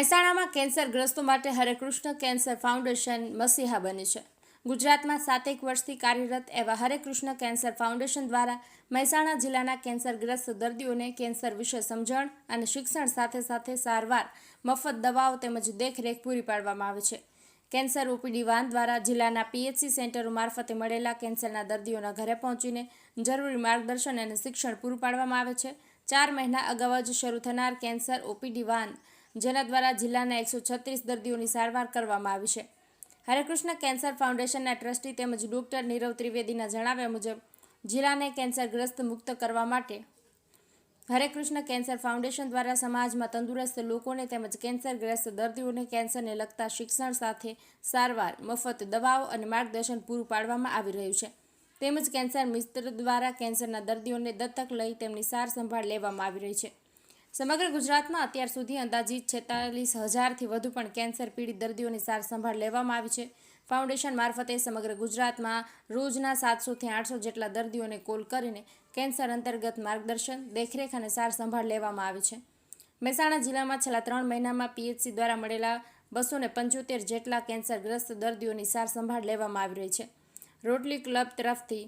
મહેસાણામાં કેન્સરગ્રસ્તો માટે Hare Krishna cancer foundation મસીહા બની છે. ગુજરાતમાં સાતેક વર્ષથી કાર્યરત એવા હરેકૃષ્ણ કેન્સર ફાઉન્ડેશન દ્વારા મહેસાણા જિલ્લાના કેન્સરગ્રસ્ત દર્દીઓને કેન્સર વિશે સમજણ અને શિક્ષણ સાથે સાથે સારવાર, મફત દવાઓ તેમજ દેખરેખ પૂરી પાડવામાં આવે છે. કેન્સર ઓપીડી વાન દ્વારા જિલ્લાના પીએચસી સેન્ટરો મારફતે મળેલા કેન્સરના દર્દીઓના ઘરે પહોંચીને જરૂરી માર્ગદર્શન અને શિક્ષણ પૂરું પાડવામાં આવે છે. ચાર મહિના અગાઉ જ શરૂ થનાર કેન્સર ઓપીડી વાન જેના દ્વારા જિલ્લાના એકસો છત્રીસ દર્દીઓની સારવાર કરવામાં આવી છે. હરેકૃષ્ણ કેન્સર ફાઉન્ડેશનના ટ્રસ્ટી તેમજ ડોક્ટર નીરવ ત્રિવેદીના જણાવ્યા મુજબ, જિલ્લાને કેન્સરગ્રસ્ત મુક્ત કરવા માટે હરેકૃષ્ણ કેન્સર ફાઉન્ડેશન દ્વારા સમાજમાં તંદુરસ્ત લોકોને તેમજ કેન્સરગ્રસ્ત દર્દીઓને કેન્સરને લગતા શિક્ષણ સાથે સારવાર, મફત દવાઓ અને માર્ગદર્શન પૂરું પાડવામાં આવી રહ્યું છે. તેમજ કેન્સર મિત્ર દ્વારા કેન્સરના દર્દીઓને દત્તક લઈ તેમની સાર સંભાળ લેવામાં આવી રહી છે. સમગ્ર ગુજરાતમાં અત્યાર સુધી અંદાજિત છેતાલીસ હજારથી વધુ પણ કેન્સર પીડિત દર્દીઓની સાર સંભાળ લેવામાં આવી છે. ફાઉન્ડેશન મારફતે સમગ્ર ગુજરાતમાં રોજના સાતસોથી આઠસો જેટલા દર્દીઓને કોલ કરીને કેન્સર અંતર્ગત માર્ગદર્શન, દેખરેખ અને સાર સંભાળ લેવામાં આવી છે. મહેસાણા જિલ્લામાં છેલ્લા ત્રણ મહિનામાં પીએચસી દ્વારા મળેલા બસો ને પંચોતેર જેટલા કેન્સરગ્રસ્ત દર્દીઓની સાર સંભાળ લેવામાં આવી રહી છે. રોટલી ક્લબ તરફથી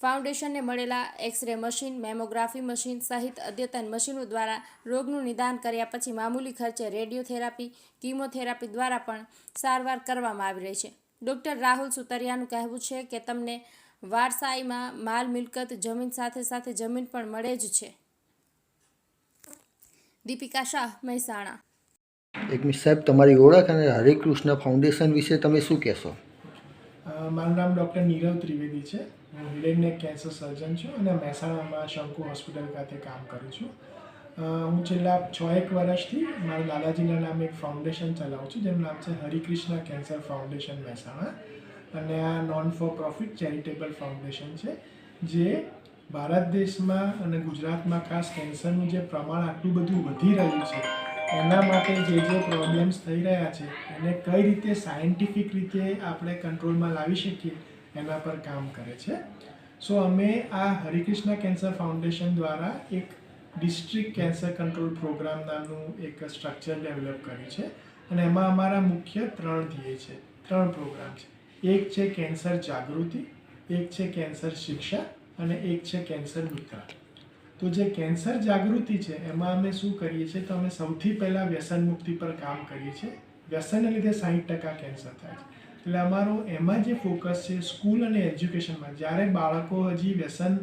ફાઉન્ડેશનને મળેલા એક્સરે મશીન મેમોગ્રાફી મશીન સહિત અદ્યતન મશીનો દ્વારા રોગનું નિદાન કર્યા પછી મામૂલી ખર્ચે રેડિયોથેરાપી કીમોથેરાપી દ્વારા પણ સારવાર કરવામાં આવી રહી છે. ડૉક્ટર રાહુલ સુતરિયાનું કહેવું છે કે તમને વારસાઈમાં માલ મિલકત જમીન સાથે સાથે જમીન પણ મળે જ છે. દીપિકા શાહ મહેસાણા. એક મિસ સાહેબ તમારી ઓળખ અને હરિકૃષ્ણ ફાઉન્ડેશન વિશે તમે શું કહેશો? મારું નામ ડૉક્ટર નીરવ ત્રિવેદી છે. હું હિડન કેન્સર સર્જન છું અને મહેસાણામાં શંકુ હોસ્પિટલ ખાતે કામ કરું છું. હું છેલ્લા છ એક વર્ષથી મારા દાદાજીના નામે એક ફાઉન્ડેશન ચલાવું છું. જેનું નામ છે હરિકૃષ્ણ કેન્સર ફાઉન્ડેશન મહેસાણા. અને આ non for profit charitable foundation છે, જે ભારત દેશમાં અને ગુજરાતમાં ખાસ કેન્સરનું જે પ્રમાણ આટલું બધું વધી રહ્યું છે, એના માટે જે જે પ્રોબ્લેમ્સ થઈ રહ્યા છે, એને કઈ રીતે સાયન્ટિફિક રીતે આપણે કંટ્રોલમાં લાવી શકીએ એના પર કામ કરે છે. સો અમે આ હરિકૃષ્ણ કેન્સર ફાઉન્ડેશન દ્વારા એક ડિસ્ટ્રિક્ટ કેન્સર કંટ્રોલ પ્રોગ્રામ નામનું એક સ્ટ્રક્ચર ડેવલપ કર્યું છે અને એમાં અમારા મુખ્ય ત્રણ ધ્યેય છે. ત્રણ પ્રોગ્રામ છે. એક છે કેન્સર જાગૃતિ, એક છે કેન્સર શિક્ષા અને એક છે કેન્સર મિત્ર. તો જે કેન્સર જાગૃતિ છે, એમાં અમે શું કરીએ છીએ? તો અમે સૌથી પહેલાં વ્યસન મુક્તિ પર કામ કરીએ છીએ. વ્યસનને લીધે સાહીઠ ટકા કેન્સર થાય છે. એટલે અમારું એમાં જે ફોકસ છે સ્કૂલ અને એજ્યુકેશનમાં જ્યારે બાળકો હજી વ્યસન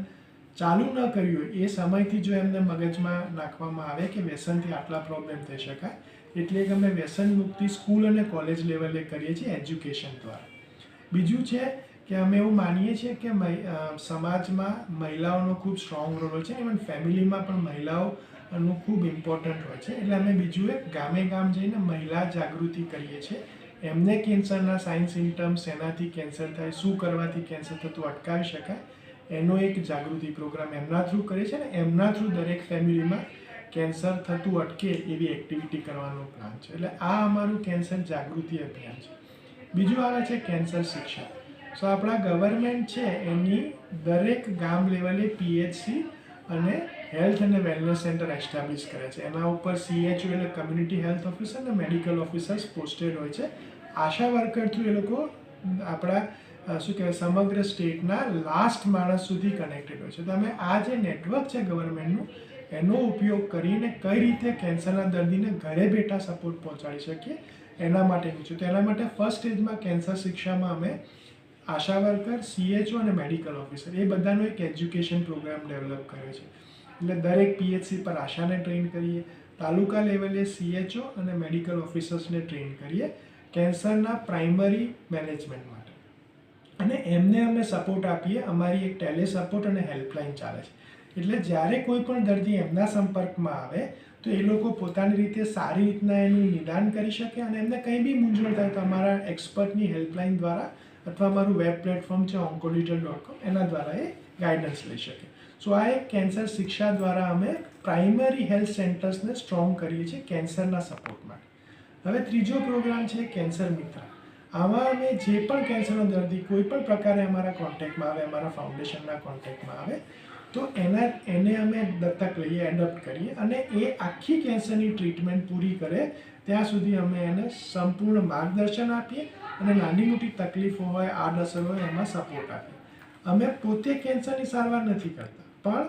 ચાલુ ન કર્યું હોય, એ સમયથી જો એમને મગજમાં નાખવામાં આવે કે વ્યસનથી આટલા પ્રોબ્લેમ થઈ શકાય, એટલે કે અમે વ્યસન મુક્તિ સ્કૂલ અને કોલેજ લેવલે કરીએ છીએ એજ્યુકેશન દ્વારા. બીજું છે કે અમે એવું માનીએ છીએ કે સમાજમાં મહિલાઓનો ખૂબ સ્ટ્રોંગ રોલ હોય છે ઇવન ફેમિલીમાં પણ મહિલાઓનું ખૂબ ઇમ્પોર્ટન્ટ હોય છે. એટલે અમે બીજું એક ગામે ગામ જઈને મહિલા જાગૃતિ કરીએ છીએ. એમને કેન્સરના સાઇન સિમ્ટમ્સ એનાથી કેન્સર થાય, શું કરવાથી કેન્સર થતું, અટકાવી શકાય? એનો એક જાગૃતિ પ્રોગ્રામ એમના થ્રુ કરે છે ને, એમના થ્રુ દરેક ફેમિલીમાં કેન્સર થતું, અટકે એવી એક્ટિવિટી કરવાનો પ્લાન છે. એટલે આ અમારું કેન્સર જાગૃતિ અભિયાન છે. બીજું આવે છે કેન્સર શિક્ષા. સો આપણા ગવર્મેન્ટ છે, એની દરેક ગામ લેવલે પીએચસી અને હેલ્થ અને વેલનેસ સેન્ટર એસ્ટાબ્લિશ કરે છે. એના ઉપર સીએચઓ એટલે કમ્યુનિટી હેલ્થ ઓફિસર અને મેડિકલ ઓફિસર્સ પોસ્ટેડ હોય છે. આશા વર્કર થ્રુ એ લોકો, આપણા શું કહેવાય, સમગ્ર સ્ટેટના લાસ્ટ માણસ સુધી કનેક્ટેડ હોય છે. તમે આ જે નેટવર્ક છે ગવર્મેન્ટનું એનો ઉપયોગ કરીને કઈ રીતે કેન્સરના દર્દીને ઘરે બેઠા સપોર્ટ પહોંચાડી શકીએ, એના માટે પૂછ્યું તો એના માટે ફર્સ્ટ સ્ટેજમાં કેન્સર શિક્ષામાં અમે આશા વર્કર સીએચઓ અને મેડિકલ ઓફિસર એ બધાનો એક એજ્યુકેશન પ્રોગ્રામ ડેવલપ કર્યો છે. એટલે દરેક પીએચસી પર આશાને ટ્રેન કરીએ, તાલુકા લેવલે સીએચઓ અને મેડિકલ ઓફિસર્સને ટ્રેન કરીએ કેન્સરના પ્રાઇમરી મેનેજમેન્ટ માટે. અને એમને અમે સપોર્ટ આપીએ, અમારી એક ટેલે સપોર્ટ અને હેલ્પલાઇન ચાલે છે. એટલે જ્યારે કોઈ પણ દર્દી એમના સંપર્કમાં આવે, તો એ લોકો પોતાની રીતે સારી રીતના એનું નિદાન કરી શકે અને એમને કંઈ બી મૂંઝવણ થાય તો અમારા એક્સપર્ટની હેલ્પલાઇન દ્વારા અથવા અમારું વેબ પ્લેટફોર્મ છે ઓન્કોલિટર ડોટ કોમ એના દ્વારા એ ગાઈડન્સ લઈ શકે. સો આ એક કેન્સર શિક્ષા દ્વારા અમે પ્રાઇમરી હેલ્થ સેન્ટર્સને સ્ટ્રોંગ કરીએ છીએ કેન્સરના સપોર્ટ માટે. હવે ત્રીજો પ્રોગ્રામ છે કેન્સર મિત્ર. આમાં અમે જે પણ કેન્સરનો દર્દી કોઈ પણ પ્રકારે અમારા કોન્ટેક્ટમાં આવે, અમારા ફાઉન્ડેશનના કોન્ટેક્ટમાં આવે, તો એના, એને અમે દત્તક લઈએ એડોપ્ટ કરીએ અને એ આખી કેન્સરની ટ્રીટમેન્ટ પૂરી કરે, ત્યાં સુધી અમે એને સંપૂર્ણ માર્ગદર્શન આપીએ અને નાની મોટી તકલીફો હોય, આડઅસર હોય, એમાં સપોર્ટ આપીએ. અમે પોતે કેન્સરની સારવાર નથી કરતા, પણ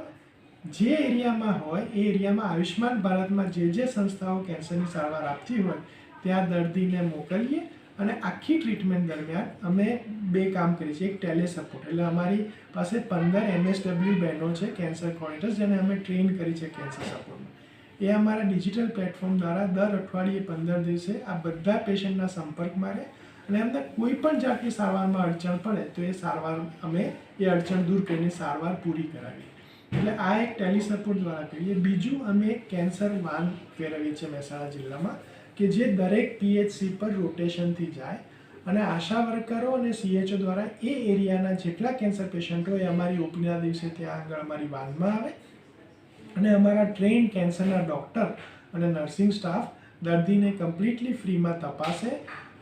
જે એરિયામાં હોય, એ એરિયામાં આયુષ્યમાન ભારતમાં જે જે સંસ્થાઓ કેન્સરની સારવાર આપતી હોય ત્યાં દર્દીને મોકલીએ અને આખી ટ્રીટમેન્ટ દરમિયાન અમે બે કામ કરીએ છીએ, એક ટેલે સપોર્ટ એટલે અમારી પાસે પંદર એમએસડબલ્યુ બહેનો છે કેન્સર કોર્ડિનેટર્સ જેને અમે ટ્રેન કરી છે કેન્સર સપોર્ટમાં એ અમારા ડિજિટલ પ્લેટફોર્મ દ્વારા દર અઠવાડિયે પંદર દિવસે આ બધા પેશન્ટના સંપર્કમાં રહે અને એમને કોઈ પણ જાતની સારવારમાં અડચણ પડે તો એ સારવાર અમે, એ અડચણ દૂર કરીને સારવાર પૂરી કરાવીએ. એટલે આ એક ટેલિસપોર્ટ દ્વારા કરીએ. બીજું અમે કેન્સર વાન ફેરવીએ છીએ મહેસાણા જિલ્લામાં. કે જે દરેક પીએચસી પર રોટેશનથી જાય. અને આશા વર્કરો અને સીએચઓ દ્વારા એ એરિયાના જેટલા કેન્સર પેશન્ટ એ અમારી ઓપીના દિવસે ત્યાં આગળ અમારી વાનમાં આવે. અને અમારા ટ્રેન કેન્સરના ડૉક્ટર અને નર્સિંગ સ્ટાફ દર્દીને કમ્પ્લીટલી ફ્રીમાં તપાસે.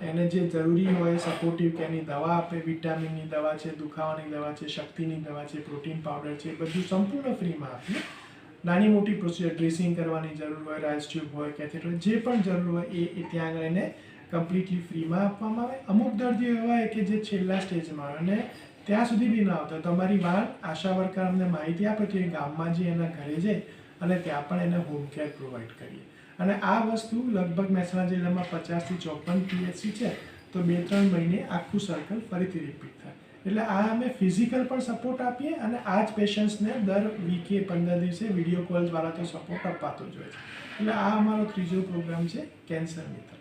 એને જે જરૂરી હોય સપોર્ટિવ કેની દવા આપે વિટામિનની દવા છે, દુખાવાની દવા છે, શક્તિની દવા છે પ્રોટીન પાવડર છે બધું સંપૂર્ણ ફ્રીમાં આપીએ. નાની મોટી પ્રોસિજર ડ્રેસિંગ કરવાની જરૂર હોય રાઇસ ટ્યુબ હોય કેથેટર જે પણ જરૂર હોય એ ત્યાં આગળ એને કમ્પ્લીટલી ફ્રીમાં આપવામાં આવે. અમુક દર્દીઓ એવા હોય કે જે છેલ્લા સ્ટેજમાં આવે અને ત્યાં સુધી બી ના આવતા. તો અમારી વાન આશા વર્કર અમને માહિતી આપે તો એ ગામમાં જઈ એના ઘરે જઈ અને ત્યાં પણ એને હોમ કેર પ્રોવાઈડ કરીએ. અને આ વસ્તુ લગભગ મહેસાણા જિલ્લામાં પચાસથી ચોપન પીએચસી છે. તો બે ત્રણ મહિને આખું સર્કલ ફરીથી રિપીટ થાય. એટલે આ અમે ફિઝિકલ પણ સપોર્ટ આપીએ અને આ જ પેશન્ટ્સને દર વીકે પંદર દિવસે વીડિયો કોલ દ્વારા તો સપોર્ટ અપાતો જ હોય છે. એટલે આ અમારો ત્રીજો પ્રોગ્રામ છે કેન્સર મિત્ર.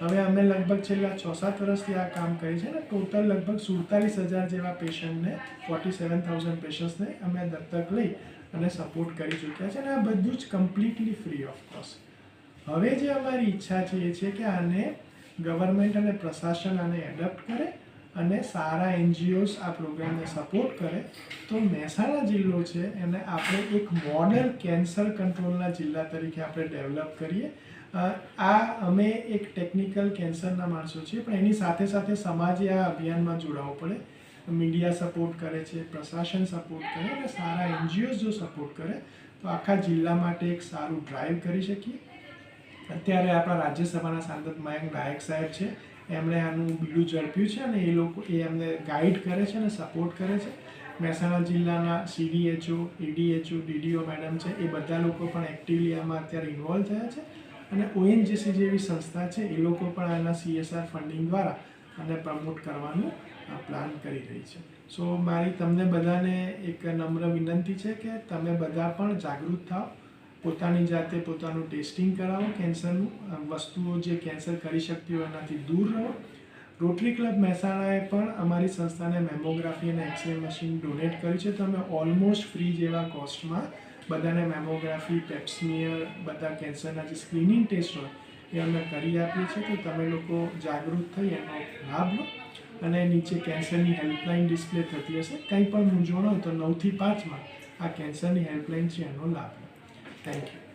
હવે અમે લગભગ છેલ્લા છ સાત વર્ષથી આ કામ કરીએ છીએ અને ટોટલ લગભગ સુડતાલીસ હજાર જેવા પેશન્ટને ફોર્ટી સેવન થાઉઝન્ડ પેશન્ટ્સને અમે દત્તક લઈ અને સપોર્ટ કરી ચૂક્યા છે અને આ બધું જ કમ્પ્લીટલી ફ્રી ઓફ કોસ્ટ હવે જે અમારી ઈચ્છા છે એ છે કે આને ગવર્મેન્ટ અને પ્રશાસન આને એડપ્ટ કરે અને સારા એનજીઓસ આ પ્રોગ્રામને સપોર્ટ કરે, તો મહેસાણા જિલ્લો છે, એને આપણે એક મોડલ કેન્સર કંટ્રોલના જિલ્લા તરીકે આપણે ડેવલપ કરીએ. આ અમે એક ટેકનિકલ કેન્સરના માણસો છીએ, પણ એની સાથે સાથે સમાજે આ અભિયાનમાં જોડાવવું પડે. મીડિયા સપોર્ટ કરે છે, પ્રશાસન સપોર્ટ કરે અને સારા એનજીઓસ જો સપોર્ટ કરે, તો આખા જિલ્લા માટે એક સારું ડ્રાઈવ કરી શકીએ. અત્યારે આપણા રાજ્યસભાના સાંસદ મયંક નાયક સાહેબ છે એમણે આનું બીડું ઝડપ્યું છે અને એ લોકો એ એમને ગાઈડ કરે છે અને સપોર્ટ કરે છે. મહેસાણા જિલ્લાના સીડીએચઓ ઈડીએચઓ ડીડીઓ મેડમ છે, એ બધા લોકો પણ એક્ટિવલી આમાં અત્યારે ઇન્વોલ્વ થયા છે. અને ઓએનજીસી જેવી સંસ્થા છે, એ લોકો પણ આના સીએસઆર ફંડિંગ દ્વારા આને પ્રમોટ કરવાનું પ્લાન કરી રહી છે. સો મારી તમને બધાને એક નમ્ર વિનંતી છે કે તમે બધા પણ જાગૃત થાઓ. પોતાની જાતે પોતાનું ટેસ્ટિંગ કરાવો, કેન્સરનું વસ્તુઓ જે કેન્સર કરી શકતી હોય એનાથી દૂર રહો. રોટરી ક્લબ મહેસાણાએ પણ અમારી સંસ્થાને મેમોગ્રાફી અને એક્સરે મશીન ડોનેટ કર્યું છે. તમે ઓલમોસ્ટ ફ્રી જેવા કોસ્ટમાં બધાને મેમોગ્રાફી પેપ્સમિયર બધા કેન્સરના જે સ્ક્રીનિંગ ટેસ્ટ હોય એ અમે કરી આપીએ છીએ. તો તમે લોકો જાગૃત થઈ એનો લાભ લો અને નીચે કેન્સરની હેલ્પલાઇન ડિસ્પ્લે થતી હશે. કંઈ પણ મૂંઝવણ હોય તો નવથી પાંચમાં આ કેન્સરની હેલ્પલાઇન છે એનો લાભ Thank you.